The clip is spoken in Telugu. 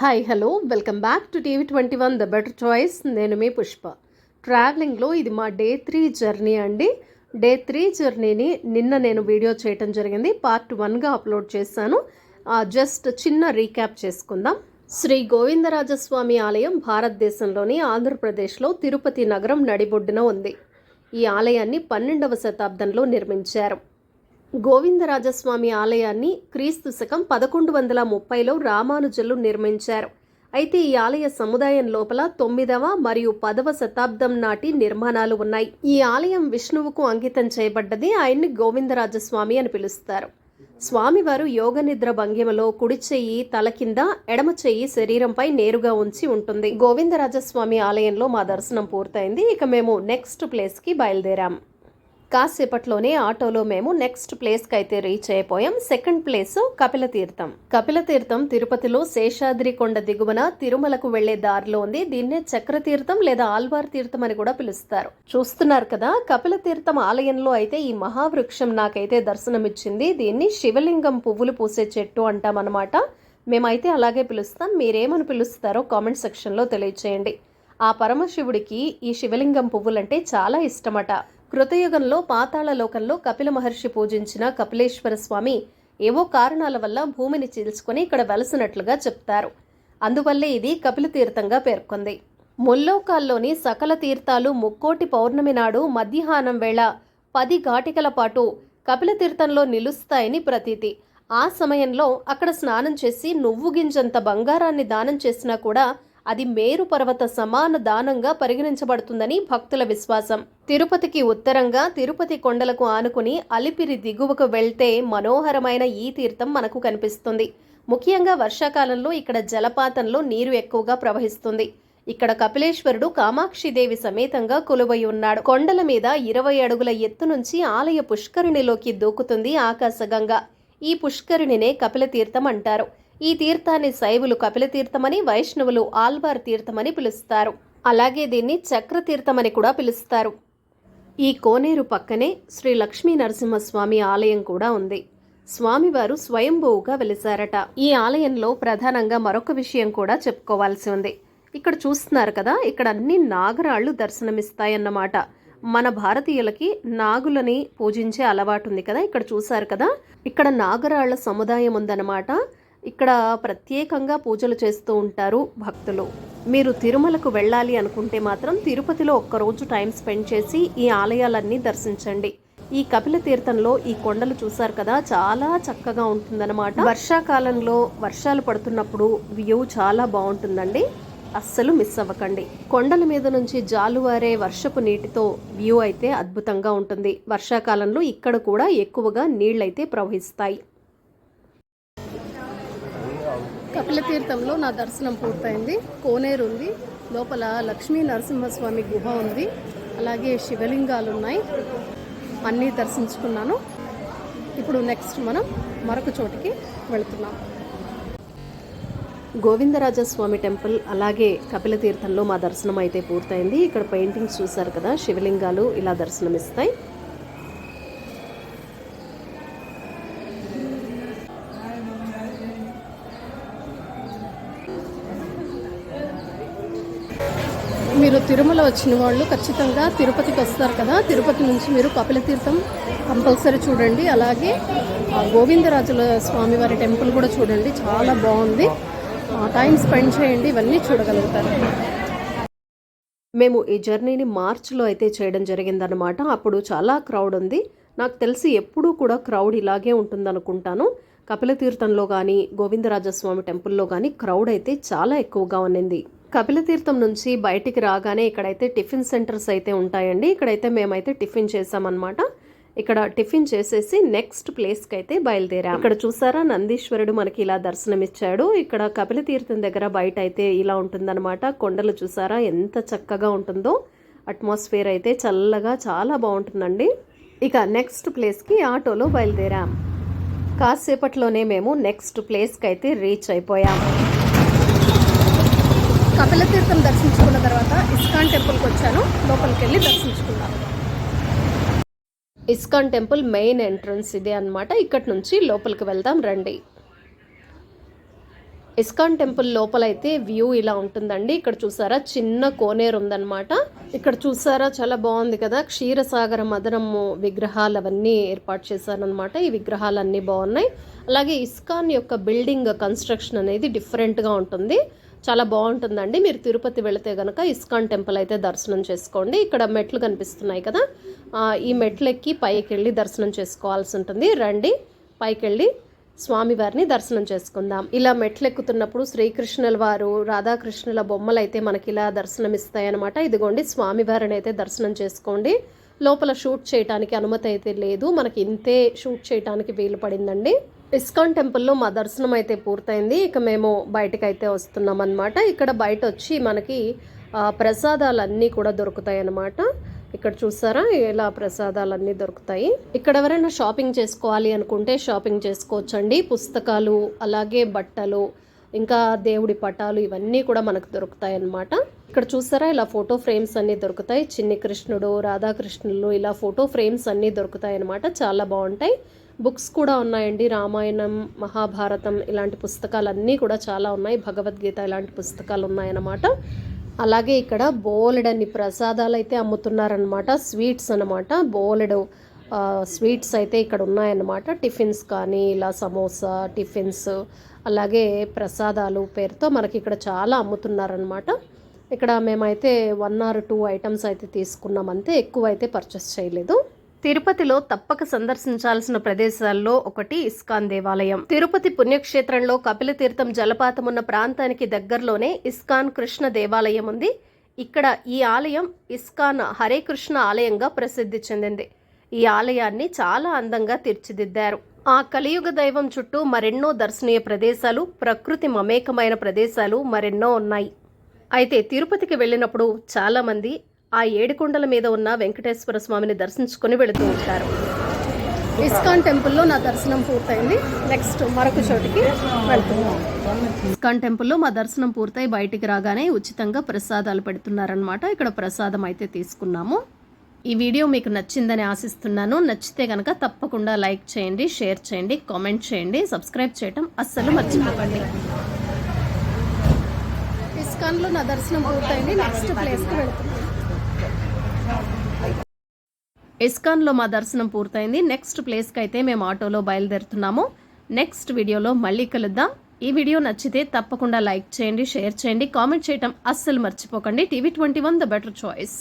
Hi hello welcome back to TV twenty one the better choice నేను మీ పుష్ప. ట్రావెలింగ్లో ఇది మా డే త్రీ జర్నీ అండి. డే త్రీ జర్నీని నిన్న నేను వీడియో చేయటం జరిగింది. పార్ట్ వన్గా అప్లోడ్ చేశాను. జస్ట్ చిన్న రీక్యాప్ చేసుకుందాం. శ్రీ గోవిందరాజస్వామి ఆలయం భారతదేశంలోని ఆంధ్రప్రదేశ్లో తిరుపతి నగరం నడిబొడ్డున ఉంది. ఈ ఆలయాన్ని పన్నెండవ శతాబ్దంలో నిర్మించారు. గోవిందరాజస్వామి ఆలయాన్ని క్రీస్తు శకం పదకొండు వందల ముప్పైలో రామానుజులు నిర్మించారు. అయితే ఈ ఆలయ సముదాయం లోపల తొమ్మిదవ మరియు పదవ శతాబ్దం నాటి నిర్మాణాలు ఉన్నాయి. ఈ ఆలయం విష్ణువుకు అంకితం చేయబడ్డది ఆయన్ని గోవిందరాజస్వామి అని పిలుస్తారు. స్వామివారు యోగ నిద్ర భంగిమలో కుడి చెయ్యి తల కింద ఎడమ చెయ్యి శరీరంపై నేరుగా ఉంచి ఉంటుంది. గోవిందరాజస్వామి ఆలయంలో మా దర్శనం పూర్తయింది. ఇక మేము నెక్స్ట్ ప్లేస్కి బయలుదేరాం. కాసేపట్లోనే ఆటోలో మేము నెక్స్ట్ ప్లేస్కి అయితే రీచ్ అయిపోయాం. సెకండ్ ప్లేస్ కపిల తీర్థం కపిల తీర్థం తిరుపతిలో శేషాద్రి కొండ దిగువన తిరుమలకు వెళ్ళే దారిలో ఉంది. దీన్నే చక్ర తీర్థం లేదా ఆల్వార్ తీర్థం అని కూడా పిలుస్తారు. చూస్తున్నారు కదా కపిల తీర్థం ఆలయంలో అయితే ఈ మహావృక్షం నాకైతే దర్శనమిచ్చింది. దీన్ని శివలింగం పువ్వులు పూసే చెట్టు అంటామన్నమాట మేమైతే అలాగే పిలుస్తాం. మీరేమని పిలుస్తారో కామెంట్ సెక్షన్లో తెలియచేయండి. ఆ పరమశివుడికి ఈ శివలింగం పువ్వులంటే చాలా ఇష్టమట. కృతయుగంలో పాతాళలోకంలో కపిల మహర్షి పూజించిన కపిలేశ్వర స్వామి ఏవో కారణాల వల్ల భూమిని చీల్చుకొని ఇక్కడ వెలసినట్లుగా చెప్తారు. అందువల్లే ఇది కపిల తీర్థంగా పేర్కొంది. ముల్లోకాల్లోని సకల తీర్థాలు ముక్కోటి పౌర్ణమి నాడు మధ్యాహ్నం వేళ పది ఘాటికల పాటు కపిల తీర్థంలో నిలుస్తాయని ప్రతీతి. ఆ సమయంలో అక్కడ స్నానం చేసి నువ్వు గింజంత బంగారాన్ని దానం చేసినా కూడా అది మేరు పర్వత సమాన దానంగా పరిగణించబడుతుందని భక్తుల విశ్వాసం. తిరుపతికి ఉత్తరంగా తిరుపతి కొండలకు ఆనుకుని అలిపిరి దిగువకు వెళ్తే మనోహరమైన ఈ తీర్థం మనకు కనిపిస్తుంది. ముఖ్యంగా వర్షాకాలంలో ఇక్కడ జలపాతంలో నీరు ఎక్కువగా ప్రవహిస్తుంది. ఇక్కడ కపిలేశ్వరుడు కామాక్షిదేవి సమేతంగా కొలువై ఉన్నాడు. కొండల మీద ఇరవై అడుగుల ఎత్తు నుంచి ఆలయ పుష్కరిణిలోకి దూకుతుంది ఆకాశగంగా. ఈ పుష్కరిణినే కపిల తీర్థం అంటారు. ఈ తీర్థాన్ని శైవులు కపిలతీర్థమని వైష్ణవులు ఆల్వార్ తీర్థమని పిలుస్తారు. అలాగే దీన్ని చక్ర తీర్థమని కూడా పిలుస్తారు. ఈ కోనేరు పక్కనే శ్రీ లక్ష్మీ నరసింహస్వామి ఆలయం కూడా ఉంది. స్వామివారు స్వయంభూగా వెలిశారట ఈ ఆలయంలో ప్రధానంగా మరొక విషయం కూడా చెప్పుకోవాల్సి ఉంది. ఇక్కడ చూస్తున్నారు కదా ఇక్కడ అన్ని నాగరాళ్ళు దర్శనమిస్తాయన్నమాట. మన భారతీయులకి నాగులని పూజించే అలవాటు ఉంది కదా ఇక్కడ చూశారు కదా? ఇక్కడ నాగరాళ్ళ సముదాయం ఉందన్నమాట. ఇక్కడ ప్రత్యేకంగా పూజలు చేస్తూ ఉంటారు భక్తులు. మీరు తిరుమలకు వెళ్ళాలి అనుకుంటే మాత్రం తిరుపతిలో ఒక్కరోజు టైం స్పెండ్ చేసి ఈ ఆలయాలన్నీ దర్శించండి. ఈ కపిల తీర్థంలో ఈ కొండలు చూసారు కదా చాలా చక్కగా ఉంటుందన్నమాట. వర్షాకాలంలో వర్షాలు పడుతున్నప్పుడు వ్యూ చాలా బాగుంటుందండి. అస్సలు మిస్ అవ్వకండి. కొండల మీద నుంచి జాలువారే వర్షపు నీటితో వ్యూ అయితే అద్భుతంగా ఉంటుంది. వర్షాకాలంలో ఇక్కడ కూడా ఎక్కువగా నీళ్ళైతే ప్రవహిస్తాయి. కపిల తీర్థంలో నా దర్శనం పూర్తయింది. కోనేరు ఉంది. లోపల లక్ష్మీ నరసింహస్వామి గుహ ఉంది. అలాగే శివలింగాలు ఉన్నాయి. అన్నీ దర్శించుకున్నాను. ఇప్పుడు నెక్స్ట్ మనం మరొక చోటికి వెళుతున్నాం. గోవిందరాజస్వామి టెంపుల్ అలాగే కపిల తీర్థంలో మా దర్శనం అయితే పూర్తయింది. ఇక్కడ పెయింటింగ్స్ చూశారు కదా శివలింగాలు ఇలా దర్శనమిస్తాయి. మీరు తిరుమల వచ్చిన వాళ్ళు ఖచ్చితంగా తిరుపతికి వస్తారు కదా. తిరుపతి నుంచి మీరు కపిల తీర్థం కంపల్సరీ చూడండి. అలాగే గోవిందరాజుల స్వామివారి టెంపుల్ కూడా చూడండి. చాలా బాగుంది. టైం స్పెండ్ చేయండి. ఇవన్నీ చూడగలుగుతారు. మేము ఈ జర్నీని మార్చ్లో అయితే చేయడం జరిగిందనమాట అప్పుడు చాలా క్రౌడ్ ఉంది. నాకు తెలిసి ఎప్పుడూ కూడా క్రౌడ్ ఇలాగే ఉంటుందనుకుంటాను. కపిల తీర్థంలో కానీ గోవిందరాజస్వామి టెంపుల్లో కానీ క్రౌడ్ అయితే చాలా ఎక్కువగా ఉన్నింది. కపిలతీర్థం నుంచి బయటికి రాగానే ఇక్కడైతే టిఫిన్ సెంటర్స్ అయితే ఉంటాయండి. ఇక్కడైతే మేమైతే టిఫిన్ చేసామన్నమాట ఇక్కడ టిఫిన్ చేసేసి నెక్స్ట్ ప్లేస్కి అయితే బయలుదేరాం. ఇక్కడ చూసారా? నందీశ్వరుడు మనకి ఇలా దర్శనమిచ్చాడు. ఇక్కడ కపిలతీర్థం దగ్గర బయట అయితే ఇలా ఉంటుందన్నమాట. కొండలు చూసారా? ఎంత చక్కగా ఉంటుందో. అట్మాస్ఫియర్ అయితే చల్లగా చాలా బాగుంటుందండి. ఇక నెక్స్ట్ ప్లేస్కి ఆటోలో బయలుదేరాం. కాసేపట్లోనే మేము నెక్స్ట్ ప్లేస్కి అయితే రీచ్ అయిపోయాం. కపిల తీర్థం దర్శించుకున్న తర్వాత ఇస్కాన్ టెంపుల్కి వచ్చాను. లోపలికి వెళ్ళి దర్శించుకున్నాను. ఇస్కాన్ టెంపుల్ మెయిన్ ఎంట్రన్స్ ఇదే అనమాట ఇక్కడి నుంచి లోపలికి వెళ్దాం రండి. ఇస్కాన్ టెంపుల్ లోపలైతే వ్యూ ఇలా ఉంటుందండి. ఇక్కడ చూసారా? చిన్న కోనేరు ఉందన్నమాట. ఇక్కడ చూసారా? చాలా బాగుంది కదా? క్షీరసాగర మదనము విగ్రహాలు అవన్నీ ఏర్పాటు చేశారనమాట ఈ విగ్రహాలు అన్నీ బాగున్నాయి. అలాగే ఇస్కాన్ యొక్క బిల్డింగ్ కన్స్ట్రక్షన్ అనేది డిఫరెంట్గా ఉంటుంది. చాలా బాగుంటుందండి. మీరు తిరుపతి వెళితే కనుక ఇస్కాన్ టెంపుల్ అయితే దర్శనం చేసుకోండి. ఇక్కడ మెట్లు కనిపిస్తున్నాయి కదా. ఈ మెట్లు ఎక్కి పైకి వెళ్ళి దర్శనం చేసుకోవాల్సి ఉంటుంది. రండి పైకి వెళ్ళి స్వామివారిని దర్శనం చేసుకుందాం. ఇలా మెట్లు ఎక్కుతున్నప్పుడు శ్రీకృష్ణుల వారు రాధాకృష్ణుల బొమ్మలు అయితే మనకి ఇలా దర్శనమిస్తాయన్నమాట. ఇదిగోండి స్వామివారిని అయితే దర్శనం చేసుకోండి. లోపల షూట్ చేయడానికి అనుమతి అయితే లేదు. మనకి ఇంతే షూట్ చేయడానికి వీలు పడిందండి. ఇస్కాన్ టెంపుల్లో మా దర్శనం అయితే పూర్తయింది. ఇక మేము బయటకు అయితే వస్తున్నాం అనమాట ఇక్కడ బయట వచ్చి మనకి ప్రసాదాలన్నీ కూడా దొరుకుతాయి అన్నమాట ఇక్కడ చూసారా? ఇలా ప్రసాదాలన్నీ దొరుకుతాయి. ఇక్కడ ఎవరైనా షాపింగ్ చేసుకోవాలి అనుకుంటే షాపింగ్ చేసుకోవచ్చండి. పుస్తకాలు అలాగే బట్టలు ఇంకా దేవుడి పటాలు ఇవన్నీ కూడా మనకు దొరుకుతాయి అన్నమాట ఇక్కడ చూసారా? ఇలా ఫోటో ఫ్రేమ్స్ అన్నీ దొరుకుతాయి. చిన్ని కృష్ణుడు రాధాకృష్ణులు ఇలా ఫోటో ఫ్రేమ్స్ అన్నీ దొరుకుతాయి అన్నమాట చాలా బాగుంటాయి. బుక్స్ కూడా ఉన్నాయండి. రామాయణం మహాభారతం ఇలాంటి పుస్తకాలన్నీ కూడా చాలా ఉన్నాయి. భగవద్గీత ఇలాంటి పుస్తకాలు ఉన్నాయన్నమాట. అలాగే ఇక్కడ బోలెడన్ని ప్రసాదాలు అయితే అమ్ముతున్నారనమాట స్వీట్స్ అనమాట బోలెడు స్వీట్స్ అయితే ఇక్కడ ఉన్నాయన్నమాట. టిఫిన్స్ కానీ ఇలా సమోసా టిఫిన్స్ అలాగే ప్రసాదాలు పేరుతో మనకి ఇక్కడ చాలా అమ్ముతున్నారనమాట ఇక్కడ మేమైతే వన్ ఆర్ టూ ఐటమ్స్ అయితే తీసుకున్నాం అంతే ఎక్కువ అయితే పర్చేస్ చేయలేదు. తిరుపతిలో తప్పక సందర్శించాల్సిన ప్రదేశాల్లో ఒకటి ఇస్కాన్ దేవాలయం. తిరుపతి పుణ్యక్షేత్రంలో కపిలతీర్థం జలపాతం ఉన్న ప్రాంతానికి దగ్గరలోనే ఇస్కాన్ కృష్ణ దేవాలయం ఉంది. ఇక్కడ ఈ ఆలయం ఇస్కాన్ హరే కృష్ణ ఆలయంగా ప్రసిద్ధి చెందింది. ఈ ఆలయాన్ని చాలా అందంగా తీర్చిదిద్దారు. ఆ కలియుగ దైవం చుట్టూ మరెన్నో దర్శనీయ ప్రదేశాలు ప్రకృతి మమేకమైన ప్రదేశాలు మరెన్నో ఉన్నాయి. అయితే తిరుపతికి వెళ్ళినప్పుడు చాలామంది ఆ ఏడుకొండల మీద ఉన్న వెంకటేశ్వర స్వామిని దర్శించుకొని వెళుతూ ఉంటారు. ఇస్కాన్ టెంపుల్లో నా దర్శనం పూర్తయింది. నెక్స్ట్ మరొక చోటికి వెళ్తున్నాం. ఇస్కాన్ టెంపుల్లో మా దర్శనం పూర్తయి బయటికి రాగానే ఉచితంగా ప్రసాదాలు పెడుతున్నారనమాట ఇక్కడ ప్రసాదం అయితే తీసుకున్నాము. ఈ వీడియో మీకు నచ్చిందని ఆశిస్తున్నాను. నచ్చితే కనుక తప్పకుండా లైక్ చేయండి షేర్ చేయండి కామెంట్ చేయండి. సబ్స్క్రైబ్ చేయటం అస్సలు మర్చిపోకండి. ఇస్కాన్లో నా దర్శనం పూర్తయింది. నెక్స్ట్ ప్లేస్కి వెళ్తున్నాను ఇస్కాన్లో మా దర్శనం పూర్తయింది. నెక్స్ట్ ప్లేస్కి అయితే మేము ఆటోలో బయలుదేరుతున్నాము. నెక్స్ట్ వీడియోలో మళ్ళీ కలుద్దాం. ఈ వీడియో నచ్చితే తప్పకుండా లైక్ చేయండి షేర్ చేయండి కామెంట్ చేయటం అస్సలు మర్చిపోకండి. TV twenty one the better choice.